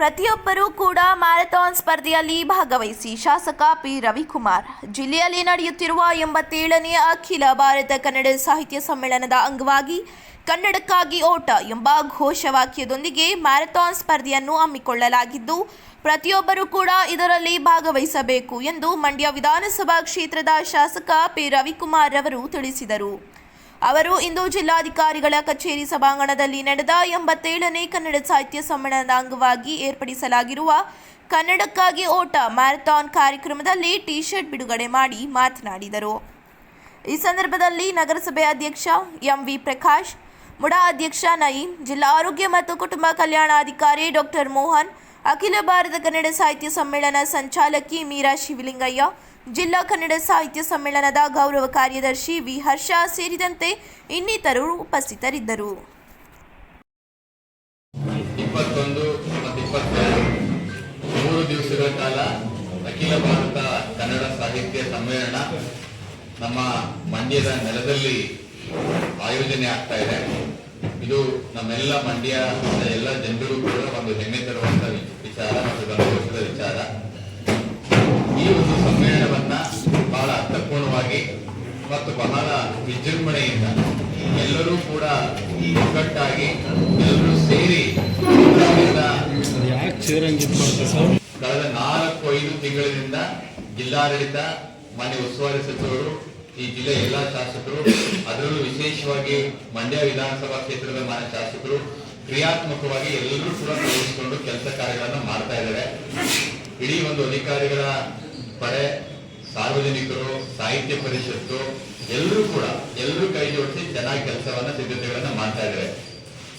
ಪ್ರತಿಯೊಬ್ಬರೂ ಕೂಡ ಮ್ಯಾರಥಾನ್ ಸ್ಪರ್ಧೆಯಲ್ಲಿ ಭಾಗವಹಿಸಿ ಶಾಸಕ ಪಿ. ರವಿಕುಮಾರ್. ಜಿಲ್ಲೆಯಲ್ಲಿ ನಡೆಯುತ್ತಿರುವ ಎಂಬತ್ತೇಳನೇ ಅಖಿಲ ಭಾರತ ಕನ್ನಡ ಸಾಹಿತ್ಯ ಸಮ್ಮೇಳನದ ಅಂಗವಾಗಿ ಕನ್ನಡಕ್ಕಾಗಿ ಓಟ ಎಂಬ ಘೋಷವಾಕ್ಯದೊಂದಿಗೆ ಮ್ಯಾರಥಾನ್ ಸ್ಪರ್ಧೆಯನ್ನು ಹಮ್ಮಿಕೊಳ್ಳಲಾಗಿದ್ದು, ಪ್ರತಿಯೊಬ್ಬರೂ ಕೂಡ ಇದರಲ್ಲಿ ಭಾಗವಹಿಸಬೇಕು ಎಂದು ಮಂಡ್ಯ ವಿಧಾನಸಭಾ ಕ್ಷೇತ್ರದ ಶಾಸಕ ಪಿ. ರವಿಕುಮಾರ್ ಅವರು ತಿಳಿಸಿದರು. ಅವರು ಇಂದು ಜಿಲ್ಲಾಧಿಕಾರಿಗಳ ಕಚೇರಿ ಸಭಾಂಗಣದಲ್ಲಿ ನಡೆದ ಎಂಬತ್ತೇಳನೇ ಕನ್ನಡ ಸಾಹಿತ್ಯ ಸಮ್ಮೇಳನದ ಅಂಗವಾಗಿ ಏರ್ಪಡಿಸಲಾಗಿರುವ ಕನ್ನಡಕ್ಕಾಗಿ ಓಟ ಮ್ಯಾರಥಾನ್ ಕಾರ್ಯಕ್ರಮದಲ್ಲಿ ಟಿ ಶರ್ಟ್ ಬಿಡುಗಡೆ ಮಾಡಿ ಮಾತನಾಡಿದರು. ಈ ಸಂದರ್ಭದಲ್ಲಿ ನಗರಸಭೆ ಅಧ್ಯಕ್ಷ ಎಂ ವಿ ಪ್ರಕಾಶ್ ಮುಡಾ ಅಧ್ಯಕ್ಷ ನಯೀಂ, ಜಿಲ್ಲಾ ಆರೋಗ್ಯ ಮತ್ತು ಕುಟುಂಬ ಕಲ್ಯಾಣಾಧಿಕಾರಿ ಡಾಕ್ಟರ್ ಮೋಹನ್, ಅಖಿಲ ಭಾರತ ಕನ್ನಡ ಸಾಹಿತ್ಯ ಸಮ್ಮೇಳನ ಸಂಚಾಲಕಿ ಮೀರಾ ಶಿವಲಿಂಗಯ್ಯ ಜಿಲ್ಲಾ ಕನ್ನಡ ಸಾಹಿತ್ಯ ಸಮ್ಮೇಳನದ ಗೌರವ ಕಾರ್ಯದರ್ಶಿ ವಿ ಹರ್ಷ ಸೇರಿದಂತೆ ಇನ್ನಿತರರು ಉಪಸ್ಥಿತರಿದ್ದರು. ಇಪ್ಪತ್ತೊಂದು ಅಖಿಲ ಭಾರತ ಕನ್ನಡ ಸಾಹಿತ್ಯ ಸಮ್ಮೇಳನ ನಮ್ಮ ಮಂಡ್ಯದ ನೆಲದಲ್ಲಿ ಆಯೋಜನೆ ಆಗ್ತಾ ಇದೆ. ಇದು ನಮ್ಮೆಲ್ಲ ಮಂಡ್ಯದ ಎಲ್ಲ ಜನರಿಗೂ ಕೂಡ ಒಂದು ಹೆಮ್ಮೆ ತರುವಂತ ವಿ- ವಿಚಾರ ಮತ್ತು ಸಂತೋಷದ ವಿಚಾರ. ಒಂದು ಸಮ್ಮೇಳನವನ್ನ ಬಹಳ ಅರ್ಥಪೂರ್ಣವಾಗಿ ಮತ್ತು ಬಹಳ ವಿಜೃಂಭಣೆಯಿಂದ ಎಲ್ಲರೂ ಕೂಡ ಒಗ್ಗಟ್ಟಾಗಿ ಎಲ್ಲರೂ ಸೇರಿ ಕಳೆದ ನಾಲ್ಕು ಐದು ತಿಂಗಳಿನಿಂದ ಜಿಲ್ಲಾಡಳಿತ, ಮಾನ್ಯ ಉಸ್ತುವಾರಿ ಸಚಿವರು, ಈ ಜಿಲ್ಲೆಯ ಎಲ್ಲಾ ಶಾಸಕರು, ಅದರಲ್ಲೂ ವಿಶೇಷವಾಗಿ ಮಂಡ್ಯ ವಿಧಾನಸಭಾ ಕ್ಷೇತ್ರದ ಮಾನ್ಯ ಶಾಸಕರು, ಕ್ರಿಯಾತ್ಮಕವಾಗಿ ಎಲ್ಲರೂ ಕೂಡ ಕೆಲಸ ಕಾರ್ಯಗಳನ್ನು ಮಾಡ್ತಾ ಇದ್ದಾರೆ. ಇಡೀ ಒಂದು ಅಧಿಕಾರಿಗಳ ಪಡೆ, ಸಾರ್ವಜನಿಕರು, ಸಾಹಿತ್ಯ ಪರಿಷತ್ತು, ಎಲ್ಲರೂ ಕೂಡ, ಎಲ್ಲರೂ ಕೈ ಜೋಡಿಸಿ ಚೆನ್ನಾಗಿ ಕೆಲಸವನ್ನ, ಸಿದ್ಧತೆಗಳನ್ನ ಮಾಡ್ತಾ ಇದ್ದಾರೆ.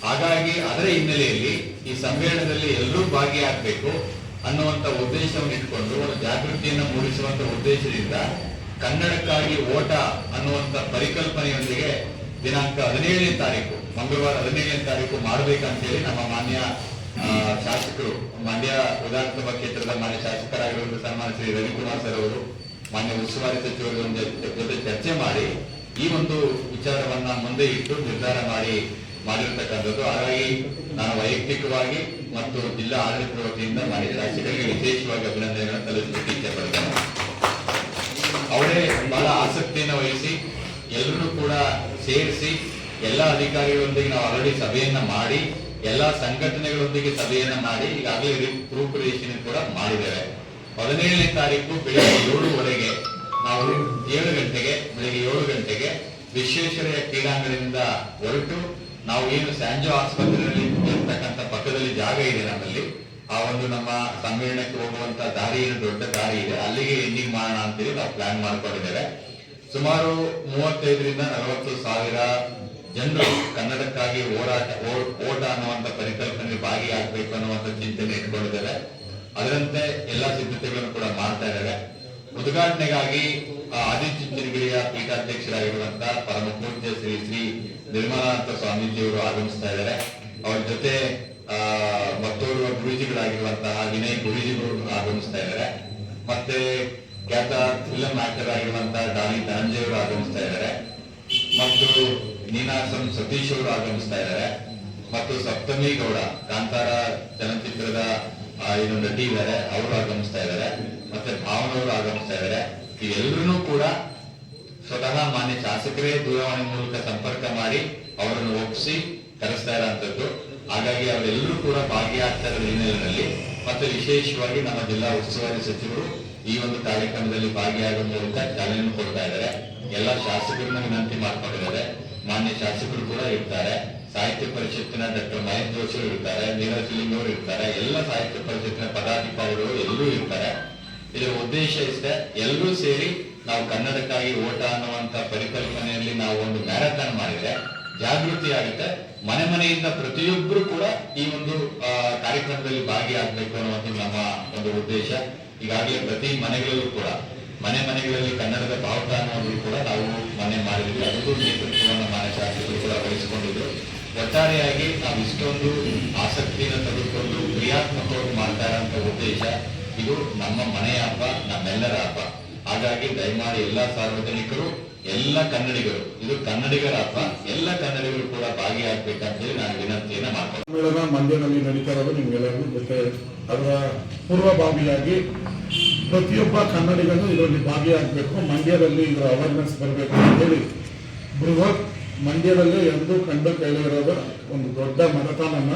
ಹಾಗಾಗಿ ಅದರ ಹಿನ್ನೆಲೆಯಲ್ಲಿ ಈ ಸಮ್ಮೇಳನದಲ್ಲಿ ಎಲ್ಲರೂ ಭಾಗಿಯಾಗಬೇಕು ಅನ್ನುವಂತ ಉದ್ದೇಶವನ್ನು ಇಟ್ಕೊಂಡು, ಒಂದು ಜಾಗೃತಿಯನ್ನು ಮೂಡಿಸುವಂತ ಉದ್ದೇಶದಿಂದ ಕನ್ನಡಕ್ಕಾಗಿ ಓಟ ಅನ್ನುವಂತ ಪರಿಕಲ್ಪನೆಯೊಂದಿಗೆ ದಿನಾಂಕ ಹದಿನೇಳನೇ ತಾರೀಕು, ಮಂಗಳವಾರ ಹದಿನೇಳನೇ ತಾರೀಕು ಮಾಡಬೇಕಂತೇಳಿ ನಮ್ಮ ಮಾನ್ಯ ಶಾಸಕರು ಮಂಡ್ಯ ವಿಧಾನಸಭಾ ಕ್ಷೇತ್ರದ ಮಾನ್ಯ ಶಾಸಕರಾಗಿರುವಂತಹ ಸನ್ಮಾನ ಶ್ರೀ ರವಿಕುಮಾರ್ ಸರ್ ಅವರು ಮಾನ್ಯ ಉಸ್ತುವಾರಿ ಸಚಿವರ ಜೊತೆ- ಚರ್ಚೆ ಮಾಡಿ ಈ ಒಂದು ವಿಚಾರವನ್ನ ಮುಂದೆ ಇಟ್ಟು ನಿರ್ಧಾರ ಮಾಡಿ ಮಾಡಿರ್ತಕ್ಕಂಥದ್ದು. ಹಾಗಾಗಿ ನಾನು ವೈಯಕ್ತಿಕವಾಗಿ ಮತ್ತು ಜಿಲ್ಲಾ ಆಡಳಿತದ ವತಿಯಿಂದ ಮಾನ್ಯ ಶಾಸಕರಿಗೆ ವಿಶೇಷವಾಗಿ ಅಭಿನಂದನೆಗಳನ್ನು ಸಲ್ಲಿಸಲಿಕ್ಕೆ ಇಚ್ಛೆಪಡ್ತೇನೆ ಅವರೇ ಬಹಳ ಆಸಕ್ತಿಯನ್ನು ವಹಿಸಿ ಎಲ್ಲರೂ ಕೂಡ ಸೇರಿಸಿ ಎಲ್ಲ ಅಧಿಕಾರಿಗಳೊಂದಿಗೆ ನಾವು ಆಲ್ರೆಡಿ ಸಭೆಯನ್ನ ಮಾಡಿ ಎಲ್ಲ ಸಂಘಟನೆಗಳೊಂದಿಗೆ ಸಭೆಯನ್ನ ಮಾಡಿ ಈಗಾಗಲೇ ರೂಪುರೇಷಣೆ ಕೂಡ ಮಾಡಿದ್ದೇವೆ. ಹದಿನೇಳನೇ ತಾರೀಕು ಬೆಳಿಗ್ಗೆ ಏಳುವರೆಗೆ ನಾವು ಏಳು ಗಂಟೆಗೆ, ಬೆಳಿಗ್ಗೆ ಏಳು ಗಂಟೆಗೆ ವಿಶ್ವೇಶ್ವರಯ್ಯ ಕ್ರೀಡಾಂಗಣದಿಂದ ಹೊರಟು ನಾವು ಏನು ಸ್ಯಾಂಜೋ ಆಸ್ಪತ್ರೆಯಲ್ಲಿ ಇರ್ತಕ್ಕಂಥ ಪಕ್ಕದಲ್ಲಿ ಜಾಗ ಇದೆ ನಮ್ಮಲ್ಲಿ. ಆ ಒಂದು ನಮ್ಮ ಸಮ್ಮೇಳನಕ್ಕೆ ಹೋಗುವಂತ ದಾರಿ ಏನು, ದೊಡ್ಡ ದಾರಿ ಇದೆ. ಅಲ್ಲಿಗೆ ಎಂಡಿಂಗ್ ಮಾಡೋಣ ಅಂತೇಳಿ ನಾವು ಪ್ಲಾನ್ ಮಾಡ್ಕೊಂಡಿದ್ದೇವೆ. ಸುಮಾರು ಮೂವತ್ತೈದರಿಂದ ನಲವತ್ತು ಸಾವಿರ ಜನರು ಕನ್ನಡಕ್ಕಾಗಿ ಓಡಾಟ ಓ- ಓಟ ಅನ್ನುವಂತ ಪರಿಕಲ್ಪನೆ ಭಾಗಿಯಾಗಬೇಕು ಅನ್ನುವಂತ ಚಿಂತನೆ ಇಟ್ಕೊಂಡಿದ್ದಾರೆ. ಅದರಂತೆ ಎಲ್ಲಾ ಸಿದ್ಧತೆಗಳನ್ನು ಕೂಡ ಮಾಡ್ತಾ ಇದ್ದಾರೆ. ಉದ್ಘಾಟನೆಗಾಗಿ ಆದಿಚುಂಚನಗಿರಿಯ ಪೀಠಾಧ್ಯಕ್ಷರಾಗಿರುವಂತಹ ಪರಮ ಪೂಜ್ಯ ಶ್ರೀ ಶ್ರೀ ನಿರ್ಮಲಾನಂದ ಸ್ವಾಮೀಜಿಯವರು ಆಗಮಿಸ್ತಾ ಇದ್ದಾರೆ. ಅವರ ಜೊತೆ ಮತ್ತೋರ್ವ ಗುರೂಜಿಗಳಾಗಿರುವಂತಹ ವಿನಯ್ ಗುರೂಜಿಗಳು ಆಗಮಿಸ್ತಾ ಇದ್ದಾರೆ. ಮತ್ತೆ ಖ್ಯಾತ ಫಿಲಂ ಆಕ್ಟರ್ ಆಗಿರುವಂತಹ ಡಾನಿ ಧನಂಜಯವರು ಆಗಮಿಸ್ತಾ ಇದ್ದಾರೆ. ಮತ್ತು ನೀನಾಸಂ ಸತೀಶ್ ಅವರು ಆಗಮಿಸ್ತಾ ಇದ್ದಾರೆ. ಮತ್ತು ಸಪ್ತಮಿ ಗೌಡ, ಕಾಂತಾರ ಚಲನಚಿತ್ರದ ಏನು ನಟಿ ಇದ್ದಾರೆ ಅವರು ಆಗಮಿಸ್ತಾ ಇದ್ದಾರೆ. ಮತ್ತೆ ಭಾವನವರು ಆಗಮಿಸ್ತಾ ಇದ್ದಾರೆ. ಇವೆಲ್ಲರೂ ಕೂಡ ಸ್ವತಃ ಮಾನ್ಯ ಶಾಸಕರೇ ದೂರವಾಣಿ ಮೂಲಕ ಸಂಪರ್ಕ ಮಾಡಿ ಅವರನ್ನು ಒಪ್ಪಿಸಿ ಕರೆಸ್ತಾ ಇರೋಂಥದ್ದು. ಹಾಗಾಗಿ ಅವರೆಲ್ಲರೂ ಕೂಡ ಭಾಗಿಯಾಗ್ತಾ ಇರೋ ಹಿನ್ನೆಲೆಯಲ್ಲಿ ಮತ್ತೆ ವಿಶೇಷವಾಗಿ ನಮ್ಮ ಜಿಲ್ಲಾ ಉಸ್ತುವಾರಿ ಸಚಿವರು ಈ ಒಂದು ಕಾರ್ಯಕ್ರಮದಲ್ಲಿ ಭಾಗಿಯಾಗುವ ಮೂಲಕ ಚಾಲನೆ ಕೊಡ್ತಾ ಇದ್ದಾರೆ. ಎಲ್ಲ ಶಾಸಕರನ್ನ ವಿನಂತಿ ಮಾಡ್ಕೊಂಡಿದ್ದಾರೆ. ಮಾನ್ಯ ಶಾಸಕರು ಕೂಡ ಇರ್ತಾರೆ. ಸಾಹಿತ್ಯ ಪರಿಷತ್ತಿನ ಡಾಕ್ಟರ್ ಮಹೇಶ್ ಜೋಶಿ ಇರ್ತಾರೆ, ನೀರಜ್ ಅವರು ಇರ್ತಾರೆ, ಎಲ್ಲ ಸಾಹಿತ್ಯ ಪರಿಷತ್ತಿನ ಪದಾಧಿಕಾರಿಗಳು ಎಲ್ಲರೂ ಇರ್ತಾರೆ. ಇದರ ಉದ್ದೇಶ ಇಷ್ಟೇ, ಎಲ್ಲರೂ ಸೇರಿ ನಾವು ಕನ್ನಡಕ್ಕಾಗಿ ಓಟ ಅನ್ನುವಂತ ಪರಿಕಲ್ಪನೆಯಲ್ಲಿ ನಾವು ಒಂದು ಮ್ಯಾರಥಾನ್ ಮಾಡಿದ್ರೆ ಜಾಗೃತಿ ಆಗುತ್ತೆ. ಮನೆ ಮನೆಯಿಂದ ಪ್ರತಿಯೊಬ್ಬರು ಕೂಡ ಈ ಒಂದು ಕಾರ್ಯಕ್ರಮದಲ್ಲಿ ಭಾಗಿಯಾಗಬೇಕು ಅನ್ನುವಂಥದ್ದು ನಮ್ಮ ಒಂದು ಉದ್ದೇಶ. ಈಗಾಗಲೇ ಪ್ರತಿ ಮನೆಗಳಲ್ಲೂ ಕೂಡ, ಮನೆ ಮನೆಗಳಲ್ಲಿ ಕನ್ನಡದ ಅನ್ನೋದು ಕೂಡ ನಾವು ಮನೆ ಮಾಡಿದ್ವಿ. ಅದಕ್ಕೂ ನೇತೃತ್ವವನ್ನು ಮನೆ ಶಾಸಕರು ಕೂಡ ವಹಿಸಿಕೊಂಡಿದ್ರು ಒಟ್ಟಾರೆಯಾಗಿ ನಾವು ಇಷ್ಟೊಂದು ಆಸಕ್ತಿಯನ್ನು ತೆಗೆದುಕೊಂಡು ಕ್ರಿಯಾತ್ಮಕವಾಗಿ ಮಾಡ್ತಾ ಇರೋಂಥ ಉದ್ದೇಶ ಇದು ನಮ್ಮ ಮನೆಯ ಹಬ್ಬ, ನಮ್ಮೆಲ್ಲರ ಹಬ್ಬ. ಹಾಗಾಗಿ ದಯಮಾಡಿ ಎಲ್ಲ ಸಾರ್ವಜನಿಕರು, ಎಲ್ಲ ಕನ್ನಡಿಗರು, ಇದು ಕನ್ನಡಿಗರ ಹಬ್ಬ, ಎಲ್ಲ ಕನ್ನಡಿಗರು ಕೂಡ ಭಾಗಿಯಾಗಬೇಕಂತ ಹೇಳಿ ನಾನು ಸಮ್ಮೇಳನ ಮಂಡ್ಯದಲ್ಲಿ ನಡೀತಾ ಇರೋದು ನಿಮ್ಗೆಲ್ಲರಿಗೂ ಗೊತ್ತೇ. ಅದರ ಪೂರ್ವಭಾವಿಯಾಗಿ ಪ್ರತಿಯೊಬ್ಬ ಕನ್ನಡಿಗನು ಇದರಲ್ಲಿ ಭಾಗಿಯಾಗಬೇಕು, ಮಂಡ್ಯದಲ್ಲಿ ಇದರ ಅವೇರ್ನೆಸ್ ಬರಬೇಕು ಅಂತ ಹೇಳಿ ಬೃಹತ್ ಮಂಡ್ಯದಲ್ಲಿ ಎಂದು ಕಂಡು ಕೇಳಿರೋದ ಒಂದು ದೊಡ್ಡ ಮತದಾನನ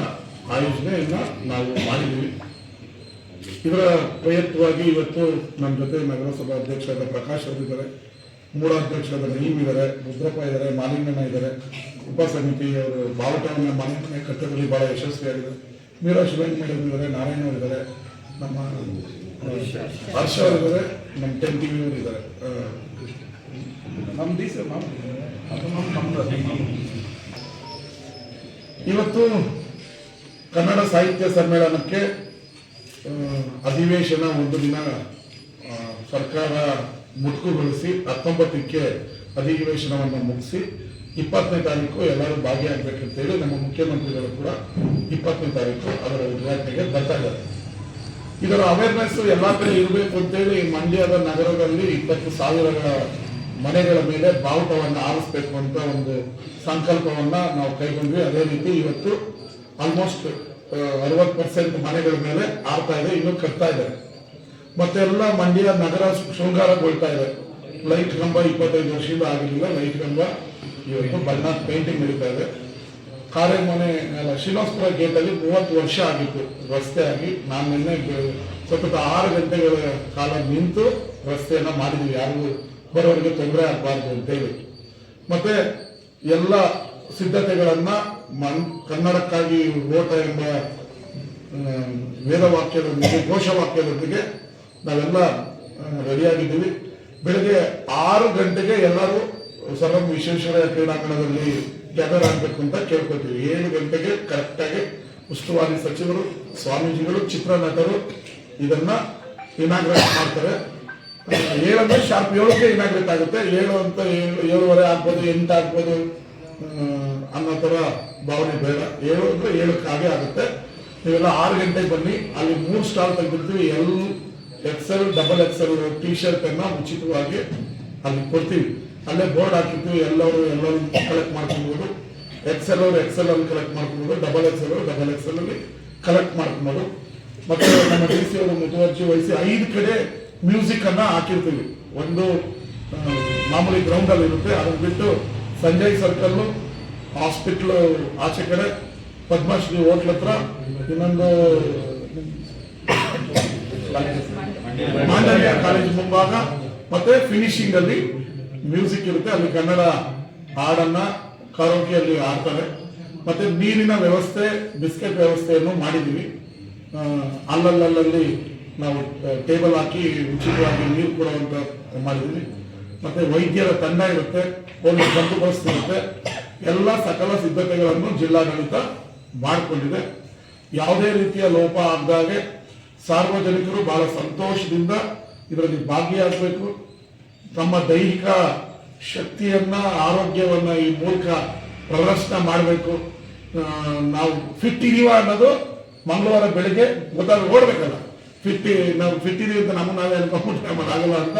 ಆಯೋಜನೆಯನ್ನ ನಾವು ಮಾಡಿದ್ದೀವಿ ಇದರ ಪ್ರಯತ್ನವಾಗಿ ಇವತ್ತು ನಮ್ಮ ಜೊತೆ ನಗರಸಭಾ ಅಧ್ಯಕ್ಷರಾದ ಪ್ರಕಾಶ್ ಅವರಿದ್ದಾರೆ ಮೂಢಾಧ್ಯಕ್ಷರಾದ ನೀವು ಇದ್ದಾರೆ ರುದ್ರಪ್ಪ ಇದ್ದಾರೆ ಮಾಲಿಂಗಣ್ಣ ಇದ್ದಾರೆ ಉಪ ಸಮಿತಿಯವರು ಬಾವುಟವನ್ನು ಮಾಲಿನ್ಯ ಮನೆ ಕಟ್ಟಡದಲ್ಲಿ ಬಹಳ ಯಶಸ್ವಿಯಾಗಿದೆ. ಮೀರಾ ಶಿವನ್ ಮೇಡಮ್ ಇದ್ದಾರೆ ನಾರಾಯಣ ಅವರು ಇದ್ದಾರೆ ನಮ್ಮ ಹರ್ಷ ಅವರಿದ್ದಾರೆ ನಮ್ಮ ಟೆನ್ ಟಿ ಇದ್ದಾರೆ ನಮ್ಮ ಡಿ ಇವತ್ತು ಕನ್ನಡ ಸಾಹಿತ್ಯ ಸಮ್ಮೇಳನಕ್ಕೆ ಅಧಿವೇಶನ ಒಂದು ದಿನ ಸರ್ಕಾರ ಮುಟುಕುಗೊಳಿಸಿ ಹತ್ತೊಂಬತ್ತಕ್ಕೆ ಅಧಿವೇಶನವನ್ನು ಮುಗಿಸಿ, ಇಪ್ಪತ್ತನೇ ತಾರೀಕು ಎಲ್ಲರೂ ಭಾಗಿಯಾಗಬೇಕಂತೇಳಿ ನಮ್ಮ ಮುಖ್ಯಮಂತ್ರಿಗಳು ಕೂಡ ಇಪ್ಪತ್ತನೇ ತಾರೀಕು ಅದರ ಉದ್ಘಾಟನೆಗೆ ಬರ್ತಾ ಇದ್ದಾರೆ. ಇದರ ಅವೇರ್ನೆಸ್ ಎಲ್ಲ ಕಡೆ ಇರಬೇಕು ಅಂತೇಳಿ ಮಂಡ್ಯದ ನಗರದಲ್ಲಿ ಇಪ್ಪತ್ತು ಸಾವಿರಗಳ ಮನೆಗಳ ಮೇಲೆ ಬಾವುಟವನ್ನು ಆರಿಸ್ಬೇಕು ಅಂತ ಒಂದು ಸಂಕಲ್ಪವನ್ನ ನಾವು ಕೈಗೊಂಡ್ವಿ. ಅದೇ ರೀತಿ ಇವತ್ತು ಆಲ್ಮೋಸ್ಟ್ ಅರವತ್ತು ಪರ್ಸೆಂಟ್ ಮನೆಗಳ ಮೇಲೆ ಆರ್ತಾ ಇದೆ, ಇನ್ನೂ ಕಟ್ತಾ ಇದೆ ಮತ್ತೆ ಎಲ್ಲ ಮಂಡ್ಯ ನಗರ ಶೃಂಗಾರಗೊಳ್ತಾ ಇದೆ. ಲೈಟ್ ಕಂಬ ಇಪ್ಪತ್ತೈದು ವರ್ಷದಿಂದ ಆಗಿರಲಿಲ್ಲ, ಲೈಟ್ ಕಂಬ ಇವತ್ತು ಬಣ್ಣ ಪೇಂಟಿಂಗ್ ನಡೀತಾ ಇದೆ. ಕಾರೆಮನೆ ಶ್ರೀನಿವಾಸಪುರ ಗೇಟಲ್ಲಿ ಮೂವತ್ತು ವರ್ಷ ಆಗಿತ್ತು, ರಸ್ತೆ ಆಗಿ. ನಾನು ನಿನ್ನೆ ಸತತ ಆರು ಗಂಟೆಗಳ ಕಾಲ ನಿಂತು ರಸ್ತೆಯನ್ನು ಮಾಡಿದ್ವಿ ಯಾರಿಗೂ ಬರೋರಿಗೆ ತೊಂದರೆ ಆಗಬಾರ್ದು ಅಂತೇಳಿ ಮತ್ತೆ ಎಲ್ಲ ಸಿದ್ಧತೆಗಳನ್ನು ಮನ್, ಕನ್ನಡಕ್ಕಾಗಿ ಓಟ ಎಂಬ ವೇದವಾಕ್ಯದೊಂದಿಗೆ, ಘೋಷವಾಕ್ಯದೊಂದಿಗೆ ನಾವೆಲ್ಲ ರೆಡಿಯಾಗಿದ್ದೀವಿ ಬೆಳಗ್ಗೆ ಆರು ಗಂಟೆಗೆ ಎಲ್ಲರೂ ಸರ್ ವಿಶ್ವೇಶ್ವರ ಕ್ರೀಡಾಂಗಣದಲ್ಲಿ ಗ್ಯಾದರ್ ಆಗಬೇಕು ಅಂತ ಕೇಳ್ಕೊತೀವಿ. ಏಳು ಗಂಟೆಗೆ ಕರೆಕ್ಟಾಗಿ ಉಸ್ತುವಾರಿ ಸಚಿವರು, ಸ್ವಾಮೀಜಿಗಳು, ಚಿತ್ರನಟರು ಇದನ್ನ ಇನಾಗ್ರೇಟ್ ಮಾಡ್ತಾರೆ. ಏಳಂದ್ರೆ ಶಾರ್ಪ್ ಏಳಕ್ಕೆ ಇನಾಗ್ರೇಟ್ ಆಗುತ್ತೆ. ಏಳು ಅಂತ ಏಳು, ಏಳುವರೆ ಆಗ್ಬೋದು, ಎಂಟು ಆಗ್ಬೋದು ಅನ್ನೋ ಥರ ಭಾವನೆ ಬೇಡ. ಏಳು ಅಂದ್ರೆ ಏಳಕ್ಕೆ ಹಾಗೆ ಆಗುತ್ತೆ. ನೀವೆಲ್ಲ ಆರು ಗಂಟೆಗೆ ಬನ್ನಿ. ಅಲ್ಲಿ ಮೂರು stall ತೆಗೆದಿರ್ತೀವಿ. L XL double XL T shirt ಅನ್ನ ಉಚಿತವಾಗಿ ಅಲ್ಲಿ ಕೊಡ್ತೀವಿ. ಅಲ್ಲೇ ಬೋರ್ಡ್ ಹಾಕಿರ್ತೀವಿ, ಎಲ್ಲರೂ ಎಲ್ಲರೂ ಕಲೆಕ್ಟ್ ಮಾಡ್ಕೊಬೋದು. ಎಕ್ಸೆಲ್ ಅವರು ಎಕ್ಸೆಲ್ ಅಲ್ಲಿ ಕಲೆಕ್ಟ್ ಮಾಡ್ಕೊಬೋದು ಡಬಲ್ ಎಕ್ಸೆಲ್ ಅವರು ಡಬಲ್ ಎಕ್ಸೆಲ್ ಅಲ್ಲಿ ಕಲೆಕ್ಟ್ ಮಾಡ್ಕೊಬೋದು. ಮತ್ತೆ ನಮ್ಮ ಡಿ ಸಿ ಅವರು ಮುತುವರ್ಜಿ ವಹಿಸಿ ಐದು ಕಡೆ ಮ್ಯೂಸಿಕ್ ಅನ್ನ ಹಾಕಿರ್ತೀವಿ. ಒಂದು ಮಾಮೂಲಿ ಗ್ರೌಂಡ್ ಅಲ್ಲಿ ಇರುತ್ತೆ, ಅದನ್ನ ಬಿಟ್ಟು ಸಂಜಯ್ ಸರ್ಕಲ್ ಹಾಸ್ಪಿಟ್ಲ್ ಆಚೆ ಕಡೆ, ಪದ್ಮಶ್ರೀ ಹೋಟ್ಲ್ ಹತ್ರ, ಇನ್ನೊಂದು ಮಾಂಡವ್ಯ ಕಾಲೇಜ್ ಮುಂಭಾಗ ಮತ್ತೆ ಫಿನಿಶಿಂಗ್ ಅಲ್ಲಿ ಮ್ಯೂಸಿಕ್ ಇರುತ್ತೆ. ಅಲ್ಲಿ ಕನ್ನಡ ಹಾಡನ್ನ ಕರೋಕಿಯಲ್ಲಿ ಆಡ್ತಾರೆ ಮತ್ತೆ ನೀರಿನ ವ್ಯವಸ್ಥೆ ಬಿಸ್ಕೆಟ್ ವ್ಯವಸ್ಥೆಯನ್ನು ಮಾಡಿದ್ದೀವಿ. ಅಲ್ಲಲ್ಲಲ್ಲಿ ನಾವು ಟೇಬಲ್ ಹಾಕಿ, ಉಚಿತವಾಗಿ ನೀರು ಕೊಡುವಂತ ಮಾಡಿದ್ದೀವಿ. ಮತ್ತೆ ವೈದ್ಯರ ತಂಡ ಇರುತ್ತೆ, ಪೊಲೀಸ್ ಬಂದೋಬಸ್ತ್ ಇರುತ್ತೆ. ಎಲ್ಲ ಸಕಲ ಸಿದ್ಧತೆಗಳನ್ನು ಜಿಲ್ಲಾಡಳಿತ ಮಾಡಿಕೊಂಡಿದೆ. ಯಾವುದೇ ರೀತಿಯ ಲೋಪ ಆಗದಾಗೆ ಸಾರ್ವಜನಿಕರು ಬಹಳ ಸಂತೋಷದಿಂದ ಇದರಲ್ಲಿ ಭಾಗಿಯಾಗಬೇಕು. ತಮ್ಮ ದೈಹಿಕ ಶಕ್ತಿಯನ್ನ, ಆರೋಗ್ಯವನ್ನ ಈ ಮೂಲಕ ಪ್ರದರ್ಶನ ಮಾಡಬೇಕು. ನಾವು ಫಿಟ್ ಇದೀವ ಅನ್ನೋದು ಮಂಗಳವಾರ ಬೆಳಿಗ್ಗೆ ಗೊತ್ತಾಗ ಓಡ್ಬೇಕಲ್ಲ ಫಿಟ್ ನಾವು ಫಿಟ್ ಇದೀವಿ ಅಂತ ನಮ್ಮ ನಾವೇ ಅನ್ಕೊಂಡ್ಬಿಟ್ಟು ನಮ್ಮದಾಗಲ್ಲ ಅಂತ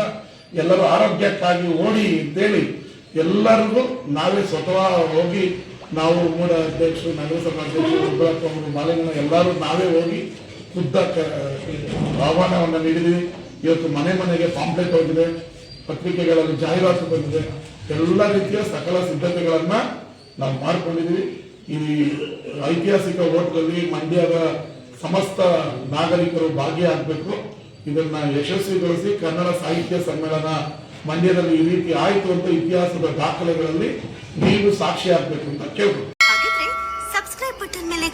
ಎಲ್ಲರೂ ಆರೋಗ್ಯಕ್ಕಾಗಿ ಓಡಿ ಅಂತೇಳಿ ಎಲ್ಲರಿಗೂ ನಾವೇ ಸ್ವತಃ ಹೋಗಿ ನಾವು ಮೂಡ ಅಧ್ಯಕ್ಷರು, ನಗರಸಭಾ ಅಧ್ಯಕ್ಷರು ಮಾಲಿಂಗನ ಎಲ್ಲರೂ ನಾವೇ ಹೋಗಿ ಖುದ್ದ ಕ- ಆಹ್ವಾನವನ್ನು ನೀಡಿದ್ವಿ ಇವತ್ತು ಮನೆ ಮನೆಗೆ ಪಾಂಪ್ಲೆಟ್ ಹೋಗಿದೆ, ಪತ್ರಿಕೆಗಳಲ್ಲಿ ಜಾಹೀರಾತು ಬಂದಿದೆ. ಎಲ್ಲ ರೀತಿಯ ಸಕಲ ಸಿದ್ಧತೆಗಳನ್ನ ನಾವು ಮಾಡಿಕೊಂಡಿದ್ವಿ ಈ ಐತಿಹಾಸಿಕ ಓಟ್ನಲ್ಲಿ ಮಂಡ್ಯದ ಸಮಸ್ತ ನಾಗರಿಕರು ಭಾಗಿಯಾಗಬೇಕು. ಇದನ್ನ ಯಶಸ್ವಿಗೊಳಿಸಿ ಕನ್ನಡ ಸಾಹಿತ್ಯ ಸಮ್ಮೇಳನ ಮಂಡ್ಯದಲ್ಲಿ ಈ ರೀತಿ ಆಯಿತು ಅಂತ ಇತಿಹಾಸದ ದಾಖಲೆಗಳಲ್ಲಿ ನೀವು ಸಾಕ್ಷಿ ಆಗ್ಬೇಕು ಅಂತ ಕೇಳ್ಬೋದು